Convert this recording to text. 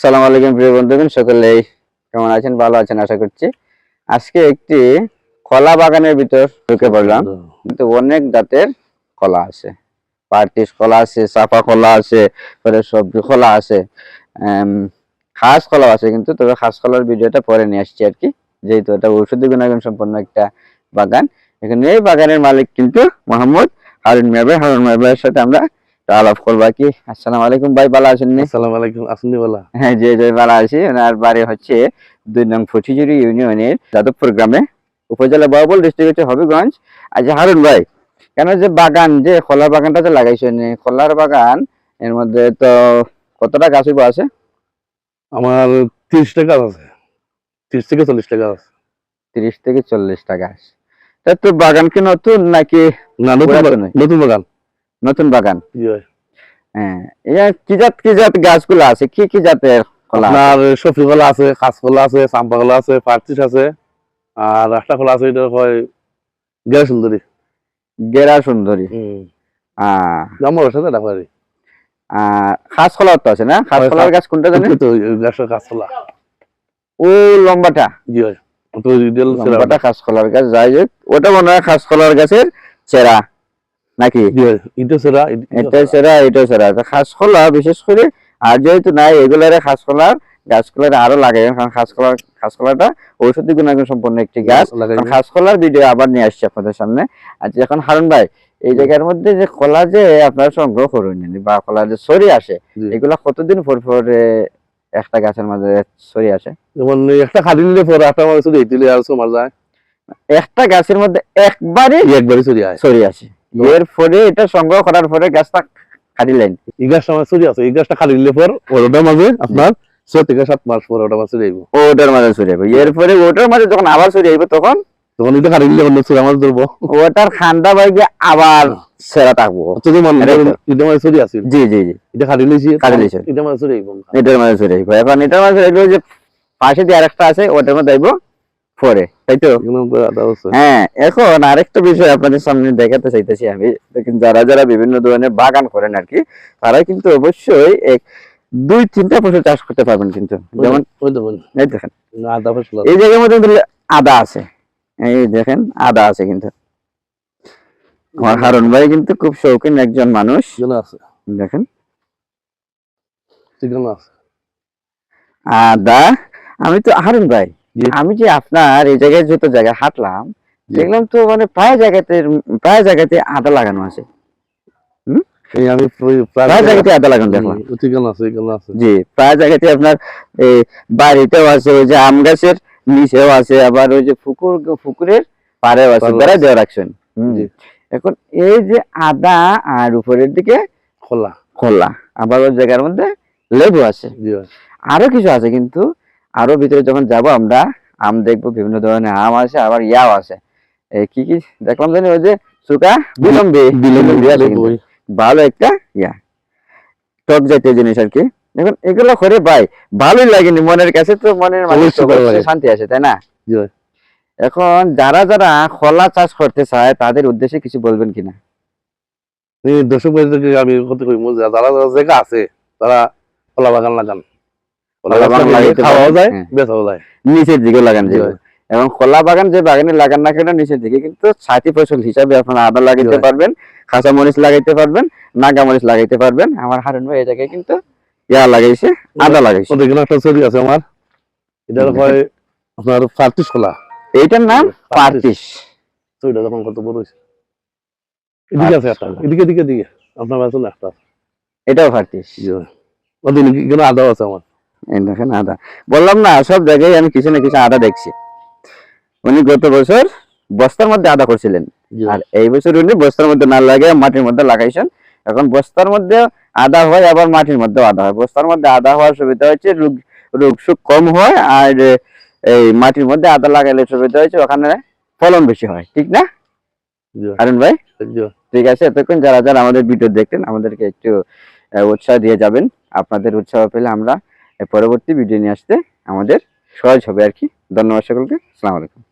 সালাম আলাইকুম প্রিয় বন্ধুগণ সকলেই কেমন আছেন? ভালো আছেন আশা করছি। আজকে একটি কলা বাগানের ভিতর ঢুকে পড়লাম। কিন্তু অনেক জাতের কলা আছে। পার্টিস কলা আছে চাপা কলা আছে পরে সবজি কলা আছে খাস কলা আছে। কিন্তু তবে খাস কলার ভিডিওটা পরে নিয়ে আসছি আর কি। যেহেতু এটা ঔষধি গুণাগুণ সম্পন্ন একটা বাগান এখানে এই বাগানের মালিক কিন্তু মোহাম্মদ হারুন মেবে হারুন মেবের সাথে আমরা আলাপ করব কি। আসসালামু আলাইকুম ভাই ভালো আছেন? আসসালামু আলাইকুম আসনি বলা হ্যাঁ যে যে বালা আছি। ওনার বাড়ি হচ্ছে দুই নং ফটিজুরি ইউনিয়নের যাদবপুর গ্রামে উপজেলা বাবুল ডিস্ট্রিক্ট হচ্ছে হবিগঞ্জ। আচ্ছা হারুন ভাই কেন যে বাগান যে কলার বাগানটা যে লাগাইছেন কলার বাগান এর মধ্যে তো কতটা গাছ আছে? আমার তিরিশ টাকা আছে। তিরিশ থেকে চল্লিশ টাকা আছে। তিরিশ থেকে চল্লিশটা গাছ। তা তো বাগান কি নতুন নাকি না নতুন। নতুন বাগান। নতুন বাগান। হ্যাঁ কি জাত কি জাত গাছগুলো আছে? কি কি জাতের কলা আপনার সফি কলা আছে কাঁচ কলা আছে চাম্পা কলা আছে পার্চিস আছে আর একটা কলা আছে এটা হয় গেরা সুন্দরী। গেরা সুন্দরী। সাথে এটা পারি খাস কলার তো আছে না? খাস কলার গাছ কোনটা জানেন? তো গাছের কাঁচ কলা ও লম্বাটা? জি তো সেরা লম্বাটা খাস কলার গাছ যাই ওটা মনে হয় খাস কলার গাছের চেরা। নাকি? এটা সেরা এটা চেরা। এটা খাস কলা বিশেষ করে আর যেহেতু নাই এগুলারে খাস কলার গাছগুলারে আরও লাগে। কারণ খাস কলার খাস কলাটা ঔষধি গুণাগুণ সম্পন্ন একটি গাছ। লাগাই কারণ খাস কলার ভিডিও আবার নিয়ে আসছি আপনাদের সামনে। আচ্ছা এখন হারুন ভাই এই জায়গার মধ্যে যে কলা যে আপনারা সংগ্রহ করুন বা কলা যে সরি আসে। এগুলা কতদিন পর পর একটা গাছের মাঝে সরি আসে? যেমন একটা খালি নিলে পরে একটা শুধু এই দিলে আর সময় যায়। একটা গাছের মধ্যে একবারে একবারই চলে আয়। সরি আসে। এর পরে এটা সংগ্রহ করার পরে গাছটা কাটি লাইন এই গাছটা আমার চলে আছে এই গাছটা খালি নিলে পর ওটার মাঝে আপনার থেকে সাত মাস পর ওটা ওটার মাঝে সরি আইব এরপরে ওটার মাঝে যখন আবার সরি আইব তখন? তখন খালি অন্য ধরবো। ওটার খান্দা বাইকে আবার সেরা থাকব। মনে এটা মাঝে আছে। জি জি জি। এটা খালি খালি। এটা মাঝে আইব এটার মাঝে সরি আইব এখন এটার মাঝে এগুলো যে পাশে আরেকটা আছে ওটার মধ্যে আইব। পরে তাই তো? হ্যাঁ এখন আরেকটা বিষয় আপনাদের সামনে দেখাতে চাইতেছি আমি। যারা যারা বিভিন্ন ধরনের বাগান করেন আর কি তারা কিন্তু অবশ্যই এক দুই তিনটা ফসল চাষ করতে পারবেন কিন্তু। যেমন এই দেখেন। আদা এই জায়গার মধ্যে আদা আছে। এই দেখেন আদা আছে কিন্তু। আমার হারুন ভাই কিন্তু খুব শৌখিন একজন মানুষ। দেখেন। আদা আমি তো হারুন ভাই। আমি যে আপনার এই জায়গায় যত জায়গায় হাঁটলাম দেখলাম তো মানে প্রায় জায়গাতে প্রায় জায়গাতে আদা লাগানো আছে। আমি প্রায়- প্রায় প্রায় জায়গাতে আদা লাগানো দেখলাম। আছে আছে। জি প্রায় জায়গাতে আপনার বাড়িতেও আছে ওই যে আম গাছের নিচেও আছে আবার ওই যে পুকুর পুকুরের পাড়েও আছে বেড়া দেওয়া রাখছেন। এখন এই যে আদা আর উপরের দিকে খোলা। খোলা আবার ওই জায়গার মধ্যে লেবু আছে। আরও কিছু আছে কিন্তু আরও ভিতরে যখন যাব আমরা আম দেখব বিভিন্ন ধরনের আম আছে আবার ইয়াও আছে। এই কি কি দেখলাম জানি? ওই যে সুকা বিলম্বি। ভালো একটা ইয়া। টক জাতীয় জিনিস আর কি। এখন এগুলো করে ভাই ভালোই লাগেনি মনের কাছে তো মনের অবশ্যই শান্তি আছে তাই না? এখন যারা যারা খোলা চাষ করতে চায় তাদের উদ্দেশ্যে কিছু বলবেন কিনা? দর্শক আমি কথা কই যারা যারা জায়গা আছে তারা কলা বাগান লাগান। খাওয়াও যায় হ্যাঁ। বেচাও যায়। নিচের দিকে লাগান যাবে এবং খোলা বাগান যে বাগানে লাগান না কেন নিচের দিকে কিন্তু ফসল হিসাবে আপনারা আদা লাগাইতে পারবেন কাঁচা মরিচ লাগাইতে পারবেন নাগা মরিচ লাগাইতে পারবেন। আমার হারুন ভাই এই জায়গায় কিন্তু ইয়া লাগাইছে আদা লাগাইছে। ওদের একটা ছবি আছে আমার। এটা হয় আপনার পার্টিস কলা। এইটার নাম কত বড় এদিকে আছে একটা। এদিকে এদিকে এদিকে। আপনার একটা এটাও ভাই। আদাও আছে আমার। এই দেখেন আদা। বললাম না সব জায়গায় আমি কিছু না কিছু আদা দেখছি। উনি গত বছর বস্তার মধ্যে আদা করছিলেন। আর এই বছর উনি বস্তার মধ্যে না লাগে মাটির মধ্যে লাগাইছেন। এখন বস্তার মধ্যে আদা হয় আবার মাটির মধ্যে আদা হয়। বস্তার মধ্যে আদা হওয়ার সুবিধা হচ্ছে রোগ রোগ সুখ কম হয় আর এই মাটির মধ্যে আদা লাগাইলে সুবিধা হচ্ছে ওখানে ফলন বেশি হয়। ঠিক না। আরুন ভাই? ঠিক আছে এতক্ষণ যারা যারা আমাদের ভিডিও দেখতেন আমাদেরকে একটু উৎসাহ দিয়ে যাবেন। আপনাদের উৎসাহ পেলে আমরা পরবর্তী ভিডিও নিয়ে আসতে আমাদের সহজ হবে আর কি। ধন্যবাদ সকলকে। আসসালামু আলাইকুম।